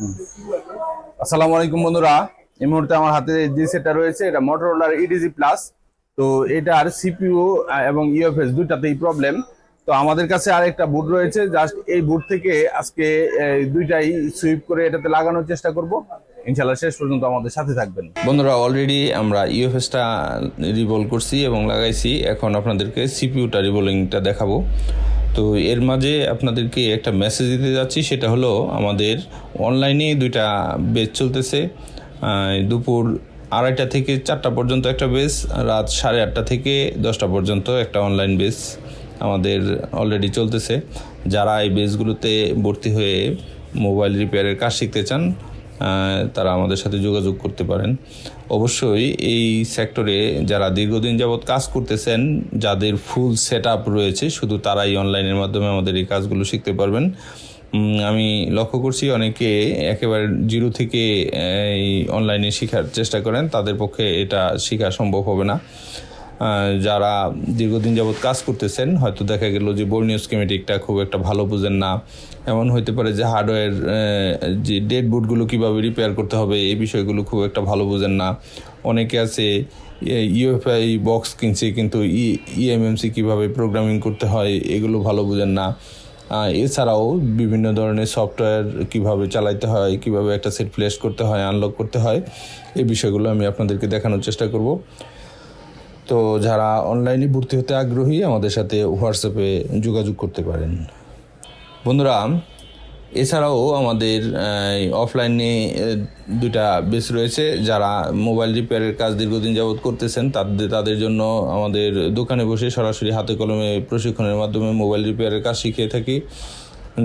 আসসালামু আলাইকুম বন্ধুরা, এই মুহূর্তে আমার হাতে যে সেটটা রয়েছে, এটা মোটরোলার ইডিজি প্লাস তো এটার সিপিইউ এবং ইউএফএস দুটাতেই প্রবলেম তো আমাদের কাছে আরেকটা বুট রয়েছে জাস্ট এই বুট থেকে আজকে দুইটাই সুইপ করে এটাতে লাগানোর চেষ্টা করব। ইনশাল্লাহ শেষ পর্যন্ত আমাদের সাথে থাকবেন। বন্ধুরা অলরেডি আমরা ইউএফএসটা রিভল করছি এবং লাগাইছি। এখন আপনাদেরকে সিপিইউটা রিভলিংটা দেখাবো। তো এর মাঝে আপনাদেরকে একটা মেসেজ দিতে যাচ্ছি, সেটা হলো আমাদের অনলাইনে দুইটা বেচ চলতেছে। দুপুর আড়াইটা থেকে চারটা পর্যন্ত একটা বেস রাত সাড়ে আটটা থেকে দশটা পর্যন্ত একটা অনলাইন বেস আমাদের অলরেডি চলতেছে। যারা এই বেসগুলোতে ভর্তি হয়ে মোবাইল রিপেয়ারের কাজ শিখতে চান তারা আমাদের সাথে যোগাযোগ করতে পারেন। অবশ্যই এই সেক্টরে যারা দীর্ঘদিন যাবৎ কাজ করতেছেন, যাদের ফুল সেট রয়েছে, শুধু তারাই অনলাইনের মাধ্যমে আমাদের এই কাজগুলো শিখতে পারবেন। আমি লক্ষ্য করছি অনেকে একেবারে জিরো থেকে এই অনলাইনে শেখার চেষ্টা করেন, তাদের পক্ষে এটা শেখা সম্ভব হবে না। যারা দীর্ঘদিন যাবৎ কাজ করতেছেন, হয়তো দেখা গেল যে বর্ণীয় স্কিমেটিকটা খুব একটা ভালো বুঝেন না। এমন হতে পারে যে হার্ডওয়্যার যে ডেড বুটগুলো কীভাবে রিপেয়ার করতে হবে, এই বিষয়গুলো খুব একটা ভালো বুঝেন না। অনেকে আছে ইউএফআই বক্স কিনছে, কিন্তু ই ইএমএমসি কীভাবে প্রোগ্রামিং করতে হয়, এগুলো ভালো বুঝেন না। এছাড়াও বিভিন্ন ধরনের সফটওয়্যার কীভাবে চালাইতে হয়, কীভাবে একটা সেট ফ্লেশ করতে হয় আনলক করতে হয়, এই বিষয়গুলো আমি আপনাদেরকে দেখানোর চেষ্টা করব। তো যারা অনলাইনে ভর্তি হতে আগ্রহী, আমাদের সাথে হোয়াটসঅ্যাপে যোগাযোগ করতে পারেন। বন্ধুরা, এছাড়াও আমাদের অফলাইনে দুটা বেস রয়েছে। যারা মোবাইল রিপেয়ারের কাজ দীর্ঘদিন যাবৎ করতেছেন, তাদের তাদের জন্য আমাদের দোকানে বসে সরাসরি হাতে কলমে প্রশিক্ষণের মাধ্যমে মোবাইল রিপেয়ারের কাজ শিখিয়ে থাকি।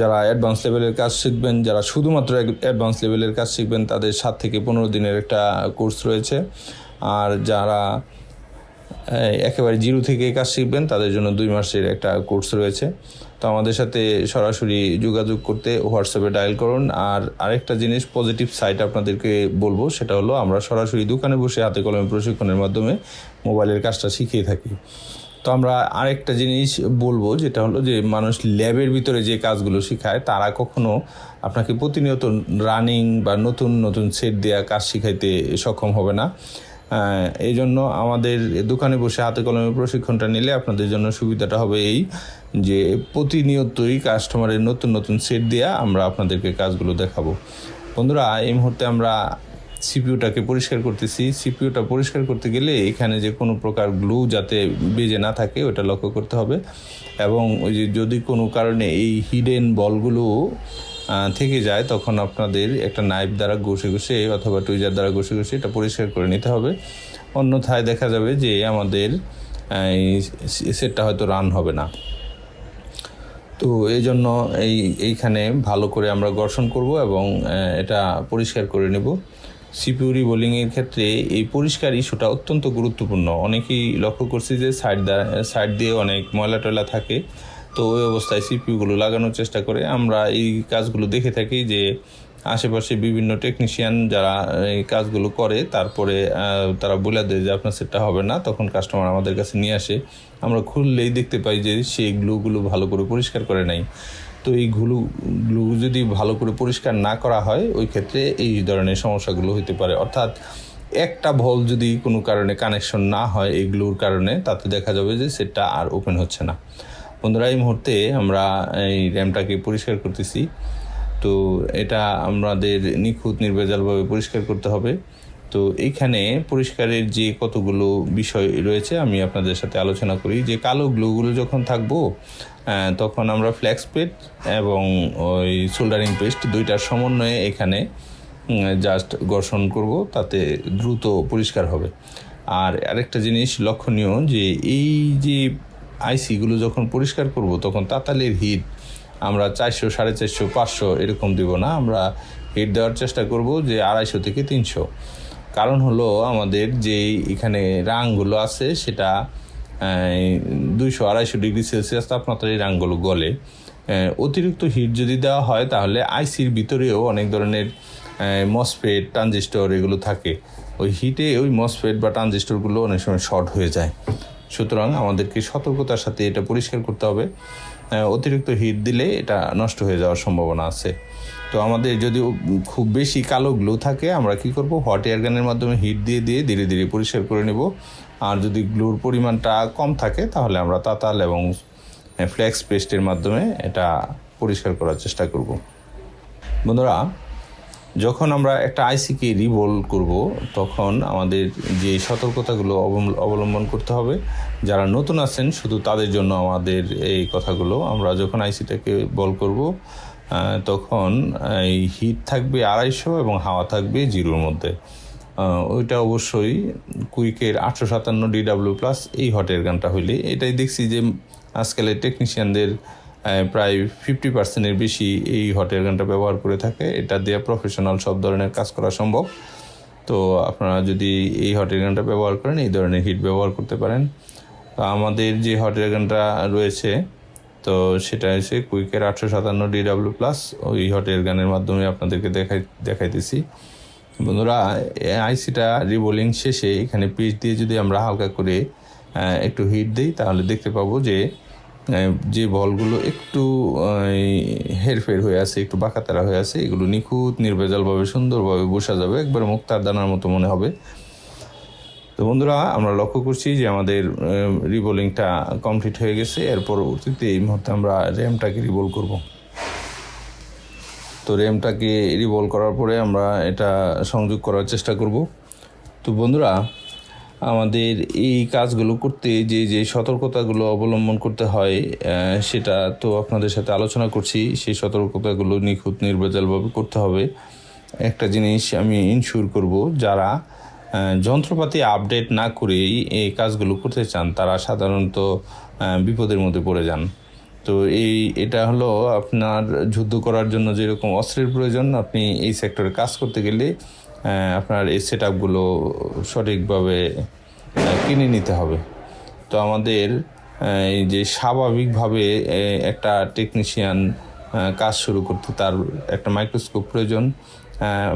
যারা অ্যাডভান্স লেভেলের কাজ শিখবেন, যারা শুধুমাত্র অ্যাডভান্স লেভেলের কাজ শিখবেন, তাদের সাত থেকে পনেরো দিনের একটা কোর্স রয়েছে। আর যারা একেবারে জিরো থেকে কাজ শিখবেন, তাদের জন্য দুই মাসের একটা কোর্স রয়েছে। তো আমাদের সাথে সরাসরি যোগাযোগ করতে হোয়াটসঅ্যাপে ডায়াল করুন। আর আরেকটা জিনিস পজিটিভ সাইট আপনাদেরকে বলব, সেটা হলো আমরা সরাসরি দোকানে বসে হাতে কলমে প্রশিক্ষণের মাধ্যমে মোবাইলের কাজটা শিখিয়ে থাকি। তো আমরা আরেকটা জিনিস বলব, যেটা হলো যে মানুষ ল্যাবের ভিতরে যে কাজগুলো শেখায়, তারা কখনো আপনাকে প্রতিনিয়ত রানিং বা নতুন নতুন সেট দেওয়া কাজ শিখাইতে সক্ষম হবে না। এই জন্য আমাদের দোকানে বসে হাতে কলমে প্রশিক্ষণটা নিলে আপনাদের জন্য সুবিধাটা হবে এই যে প্রতিনিয়তই কাস্টমারের নতুন নতুন সেট দেওয়া আমরা আপনাদেরকে কাজগুলো দেখাবো। বন্ধুরা, এই মুহূর্তে আমরা সিপিইউটাকে পরিষ্কার করতেছি। সিপিইউটা পরিষ্কার করতে গেলে এখানে যে কোনো প্রকার গ্লু যাতে বেজে না থাকে, ওটা লক্ষ্য করতে হবে। এবং ওই যে যদি কোনো কারণে এই হিডেন বলগুলো থেকে যায়, তখন আপনাদের একটা নাইফ দ্বারা ঘষে ঘষে অথবা টুইজার দ্বারা ঘষে ঘষে এটা পরিষ্কার করে নিতে হবে। অন্যথায় দেখা যাবে যে আমাদের এই সেটটা হয়তো রান হবে না। তো এই জন্য এই, এইখানে ভালো করে আমরা ঘর্ষণ করব এবং এটা পরিষ্কার করে নেব। সিপিউরি বোলিংয়ের ক্ষেত্রে এই পরিষ্কার ইস্যুটা অত্যন্ত গুরুত্বপূর্ণ। অনেকেই লক্ষ্য করছি যে সাইড দ্বারা সাইড দিয়ে অনেক ময়লা টয়লা থাকে। তো ওই অবস্থায় সিপিউগুলো লাগানোর চেষ্টা করে। আমরা এই কাজগুলো দেখে থাকি যে আশেপাশে বিভিন্ন টেকনিশিয়ান যারা এই কাজগুলো করে, তারপরে তারা বলে দেয় যে, আপনার সেটটা হবে না। তখন কাস্টমার আমাদের কাছে নিয়ে আসে। আমরা খুললেই দেখতে পাই যে সেই গ্লুগুলো ভালো করে পরিষ্কার করে নাই। তো এই গ্লু গ্লু যদি ভালো করে পরিষ্কার না করা হয়, ওই ক্ষেত্রে এই ধরনের সমস্যাগুলো হতে পারে। অর্থাৎ একটা ভল যদি কোনো কারণে কানেকশন না হয় এই গ্লুর কারণে, তাতে দেখা যাবে যে সেটটা আর ওপেন হচ্ছে না। বন্ধুরা, এই মুহূর্তে আমরা এই র্যামটাকে পরিষ্কার করতেছি। তো এটা আমাদের নিখুঁত নির্ভেজালভাবে পরিষ্কার করতে হবে। তো এইখানে পরিষ্কারের যে কতগুলো বিষয় রয়েছে, আমি আপনাদের সাথে আলোচনা করি। যে কালো গ্লুগুলো যখন থাকব তখন আমরা ফ্ল্যাক্স পেট এবং ওই সোল্ডারিং পেস্ট দুইটার সমন্বয়ে এখানে জাস্ট ঘর্ষণ করব, তাতে দ্রুত পরিষ্কার হবে। আর আরেকটা জিনিস লক্ষণীয় যে এই যে আইসিগুলো যখন পরিষ্কার করব, তখন তাতালের হিট আমরা চারশো, সাড়ে চারশো, পাঁচশো এরকম দিব না। আমরা হিট দেওয়ার চেষ্টা করব যে আড়াইশো থেকে তিনশো। কারণ হলো আমাদের যে এখানে রাংগুলো আছে, সেটা দুইশো, আড়াইশো ডিগ্রি সেলসিয়াস তাপমাত্রায় রাংগুলো গলে। অতিরিক্ত হিট যদি দেওয়া হয়, তাহলে আইসির ভিতরেও অনেক ধরনের মসফেট ট্রানজিস্টর এগুলো থাকে। ওই হিটে ওই মসফেট বা ট্রানজিস্টরগুলো অনেক সময় শর্ট হয়ে যায়। সুতরাং আমাদেরকে সতর্কতার সাথে এটা পরিষ্কার করতে হবে। অতিরিক্ত হিট দিলে এটা নষ্ট হয়ে যাওয়ার সম্ভাবনা আছে। তো আমাদের যদি খুব বেশি কালো গ্লো থাকে, আমরা কি করব? হট এয়ার গানের মাধ্যমে হিট দিয়ে দিয়ে ধীরে ধীরে পরিষ্কার করে নেব। আর যদি গ্লোর পরিমাণটা কম থাকে, তাহলে আমরা তাতাল এবং ফ্লেক্স পেস্টের মাধ্যমে এটা পরিষ্কার করার চেষ্টা করব। বন্ধুরা যখন আমরা একটা আইসিকে রিভোল করব, তখন আমাদের যে সতর্কতাগুলো অবলম্বন করতে হবে। যারা নতুন আছেন, শুধু তাদের জন্য আমাদের এই কথাগুলো। আমরা যখন আইসিটাকে বল করব তখন এই হিট থাকবে আড়াইশো এবং হাওয়া থাকবে জিরোর মধ্যে। ওইটা অবশ্যই কুইকের আটশো সাতান্ন ডিডাব্লিউ প্লাস এই হটের গানটা হইলে এটাই দেখছি যে আজকালের টেকনিশিয়ানদের প্রায় ফিফটি পার্সেন্টের বেশি এই হটের গানটা ব্যবহার করে থাকে। এটা দিয়ে প্রফেশনাল সব ধরনের কাজ করা সম্ভব। তো আপনারা যদি এই হটের গানটা ব্যবহার করেন, এই ধরনের হিট ব্যবহার করতে পারেন। তো আমাদের যে হটের গানটা রয়েছে, তো সেটা হচ্ছে কুইকের আটশো সাতান্ন ডিডাব্লিউ প্লাস ওই হটের গানের মাধ্যমে আপনাদেরকে দেখাই, দেখাইতেছি। বন্ধুরা, আইসিটা রিবোলিং শেষে এখানে পিচ দিয়ে যদি আমরা হালকা করে একটু হিট দিই, তাহলে দেখতে পাবো যে যে বলগুলো একটু হেরফের হয়ে আছে, একটু বাঁকাতারা হয়ে আছে, এগুলো নিখুঁত, নির্ভেজালভাবে, সুন্দরভাবে বসা যাবে, একবার মুক্তার দানার মতো মনে হবে। তো বন্ধুরা, আমরা লক্ষ্য করছি যে আমাদের রিবোলিংটা কমপ্লিট হয়ে গেছে, এর পরবর্তীতে এই মুহূর্তে আমরা র্যামটাকে রিবোল করব। তো র্যামটাকে রিভল করার পরে আমরা এটা সংযোগ করার চেষ্টা করব। তো বন্ধুরা আমাদের এই কাজগুলো করতে, যে যে সতর্কতাগুলো অবলম্বন করতে হয় সেটা তো আপনাদের সাথে আলোচনা করছি। সেই সতর্কতাগুলো নিখুঁত, নির্ভেজালভাবে করতে হবে। একটা জিনিস আমি ইনশিওর করব, যারা যন্ত্রপাতি আপডেট না করেই এই কাজগুলো করতে চান, তারা সাধারণত বিপদের মধ্যে পড়ে যান। তো এই, এটা হলো আপনার যুদ্ধ করার জন্য যেরকম অস্ত্রের প্রয়োজন, আপনি এই সেক্টরে কাজ করতে গেলে আপনার এই সেট আপগুলো সঠিকভাবে কিনে নিতে হবে। তো আমাদের এই যে স্বাভাবিকভাবে একটা টেকনিশিয়ান কাজ শুরু করতে তার একটা মাইক্রোস্কোপ প্রয়োজন।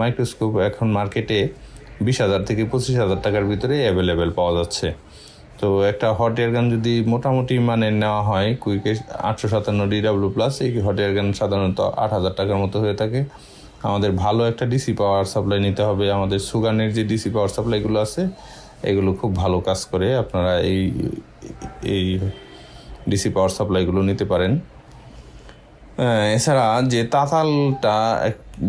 মাইক্রোস্কোপ এখন মার্কেটে বিশ হাজার থেকে পঁচিশ হাজার টাকার ভিতরে অ্যাভেলেবেল পাওয়া যাচ্ছে। তো একটা হট এয়ার গান যদি মোটামুটি মানের নেওয়া হয় কুইকে আটশো সাতান্ন ডিডাব্লিউ প্লাস এই হট এয়ার গান সাধারণত আট হাজার টাকার মতো হয়ে থাকে। আমাদের ভালো একটা ডিসি পাওয়ার সাপ্লাই নিতে হবে, আমাদের সুগানের যে ডিসি পাওয়ার সাপ্লাইগুলো আছে, এগুলো খুব ভালো কাজ করে আপনারা এই এই ডিসি পাওয়ার সাপ্লাইগুলো নিতে পারেন। এছাড়া যে তাতালটা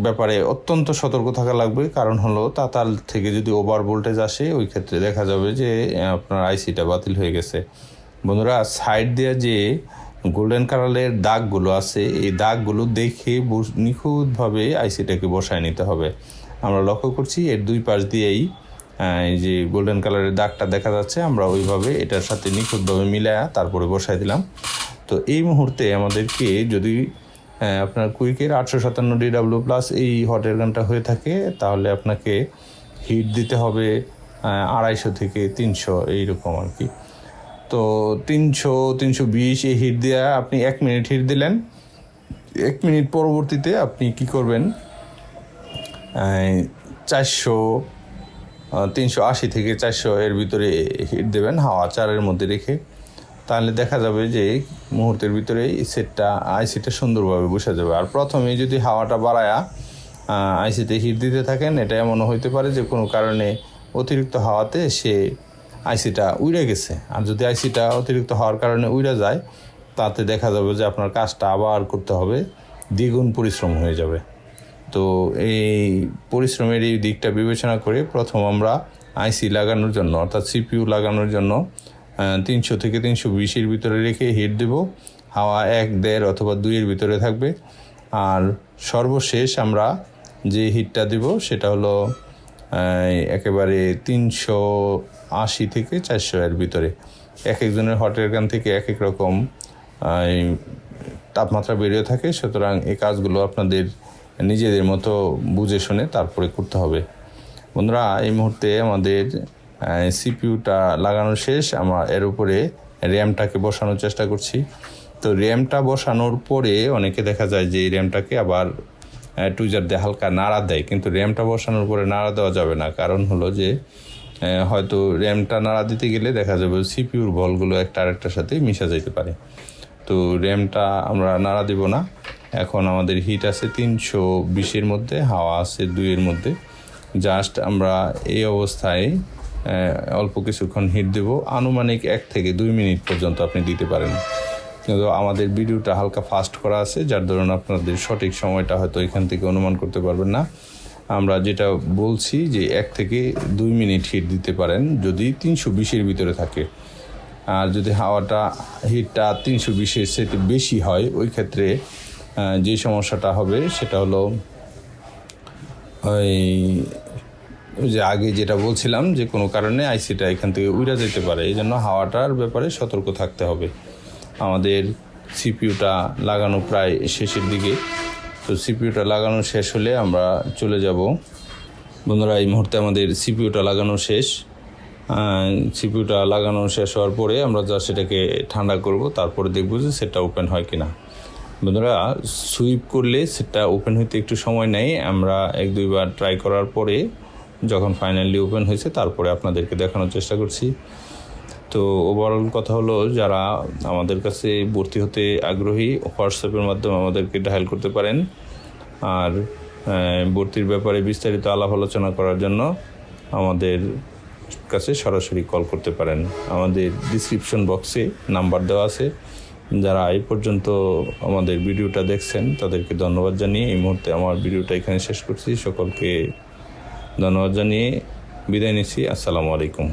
ব্যাপারে অত্যন্ত সতর্ক থাকা লাগবে, কারণ হলো তাতাল থেকে যদি ওভার ভোল্টেজ আসে, ওই ক্ষেত্রে দেখা যাবে যে আপনার আইসিটা বাতিল হয়ে গেছে। বন্ধুরা সাইড দেওয়া যে গোল্ডেন কালারের দাগগুলো আছে, এই দাগগুলো দেখে নিখুঁতভাবে আইসিটাকে বসায় নিতে হবে। আমরা লক্ষ্য করছি এর দুই পাশ দিয়েই এই যে গোল্ডেন কালারের দাগটা দেখা যাচ্ছে, আমরা ওইভাবে এটার সাথে নিখুঁতভাবে মিলায়া তারপরে বসাই দিলাম। তো এই মুহূর্তে আমাদেরকে যদি আপনার কুইকের আটশো সাতান্ন ডিডাব্লিউ প্লাস এই হটের গানটা হয়ে থাকে, তাহলে আপনাকে হিট দিতে হবে আড়াইশো থেকে তিনশো, এইরকম আর কি। তো তিনশো তিনশো বিশ এই হিট দেওয়া আপনি এক মিনিট হিট দিলেন। এক মিনিট পরবর্তীতে আপনি কি করবেন? চারশো তিনশো আশি থেকে চারশো এর ভিতরে হিট দেবেন হাওয়া চারের মধ্যে রেখে। তাহলে দেখা যাবে যে মুহূর্তের ভিতরে সেটটা আইসিটা সুন্দরভাবে বসে যাবে। আর প্রথমে যদি হাওয়াটা বাড়ায়া আইসিতে হিট দিতে থাকেন, এটা এমনও হইতে পারে যে কোনো কারণে অতিরিক্ত হাওয়াতে সে আইসিটা উড়ে গেছে। আর যদি আইসিটা অতিরিক্ত হওয়ার কারণে উড়ে যায়, তাতে দেখা যাবে যে আপনার কাজটা আবার করতে হবে, দ্বিগুণ পরিশ্রম হয়ে যাবে। তো এই পরিশ্রমের এই দিকটা বিবেচনা করে প্রথম আমরা আইসি লাগানোর জন্য, অর্থাৎ সিপিইউ লাগানোর জন্য তিনশো থেকে তিনশো বিশের ভিতরে রেখে হিট দেব। হাওয়া এক, দেড় অথবা দুইয়ের ভিতরে থাকবে। আর সর্বশেষ আমরা যে হিটটা দেব, সেটা হলো একেবারে তিনশো আশি থেকে চারশো এর ভিতরে। এক একজনের হটের গান থেকে এক এক রকম তাপমাত্রা বেড়েও থাকে। সুতরাং এই কাজগুলো আপনাদের নিজেদের মতো বুঝে শুনে তারপরে করতে হবে। বন্ধুরা, এই মুহূর্তে আমাদের সিপিইউটা লাগানো শেষ। আমরা, এর উপরে র্যামটাকে বসানোর চেষ্টা করছি। তো র্যামটা বসানোর পরে অনেকে দেখা যায় যে র্যামটাকে আবার টুইজার দিয়ে হালকা নাড়া দেয়, কিন্তু র্যামটা বসানোর পরে নাড়া দেওয়া যাবে না। কারণ হলো যে হয়তো র্যামটা নাড়া দিতে গেলে দেখা যাবে সিপিউর বলগুলো একটা আরেকটার সাথে মিশা যেতে পারে। তো র্যামটা আমরা নাড়া দিব না। এখন আমাদের হিট আছে তিনশো বিশের মধ্যে, হাওয়া আছে দুইয়ের মধ্যে। জাস্ট আমরা এই অবস্থায় অল্প কিছুক্ষণ হিট দেব। আনুমানিক এক থেকে দুই মিনিট পর্যন্ত আপনি দিতে পারেন। কিন্তু আমাদের ভিডিওটা হালকা ফাস্ট করা আছে, যার ধরুন আপনাদের সঠিক সময়টা হয়তো এখান থেকে অনুমান করতে পারবেন না। আমরা যেটা বলছি যে এক থেকে দুই মিনিট হিট দিতে পারেন, যদি তিনশো বিশের ভিতরে থাকে। আর যদি হাওয়াটা, হিটটা তিনশো বিশের সেটে বেশি হয়, ওই ক্ষেত্রে যে সমস্যাটা হবে সেটা হলো, ওই যে আগে যেটা বলছিলাম যে কোনো কারণে আইসিটা এখান থেকে উড়া যেতে পারে। এই জন্য হাওয়াটার ব্যাপারে সতর্ক থাকতে হবে। আমাদের সিপিউটা লাগানো প্রায় শেষের দিকে। তো সিপিউটা লাগানো শেষ হলে আমরা চলে যাব। বন্ধুরা, এই মুহূর্তে আমাদের সিপিউটা লাগানো শেষ। সিপিউটা লাগানো শেষ হওয়ার পরে আমরা যা সেটাকে ঠান্ডা করব, তারপরে দেখব যে সেটা ওপেন হয় কি না বন্ধুরা, সুইপ করলে সেটা ওপেন হইতে একটু সময় নেয়। আমরা এক দুইবার ট্রাই করার পরে যখন ফাইনালি ওপেন হয়েছে, তারপরে আপনাদেরকে দেখানোর চেষ্টা করছি। তো ওভারঅল কথা হলো যারা আমাদের কাছে ভর্তি হতে আগ্রহী হোয়াটসঅ্যাপের মাধ্যমে আমাদেরকে ডায়াল করতে পারেন। আর ভর্তির ব্যাপারে বিস্তারিত আলাপ আলোচনা করার জন্য আমাদের কাছে সরাসরি কল করতে পারেন। আমাদের ডিসক্রিপশন বক্সে নাম্বার দেওয়া আছে। যারা এই পর্যন্ত আমাদের ভিডিওটা দেখছেন, তাদেরকে ধন্যবাদ জানিয়ে এই মুহূর্তে আমার ভিডিওটা এখানে শেষ করছি। সকলকে ধন্যবাদ জানিয়ে বিদায় নিচ্ছি। আসসালামু আলাইকুম।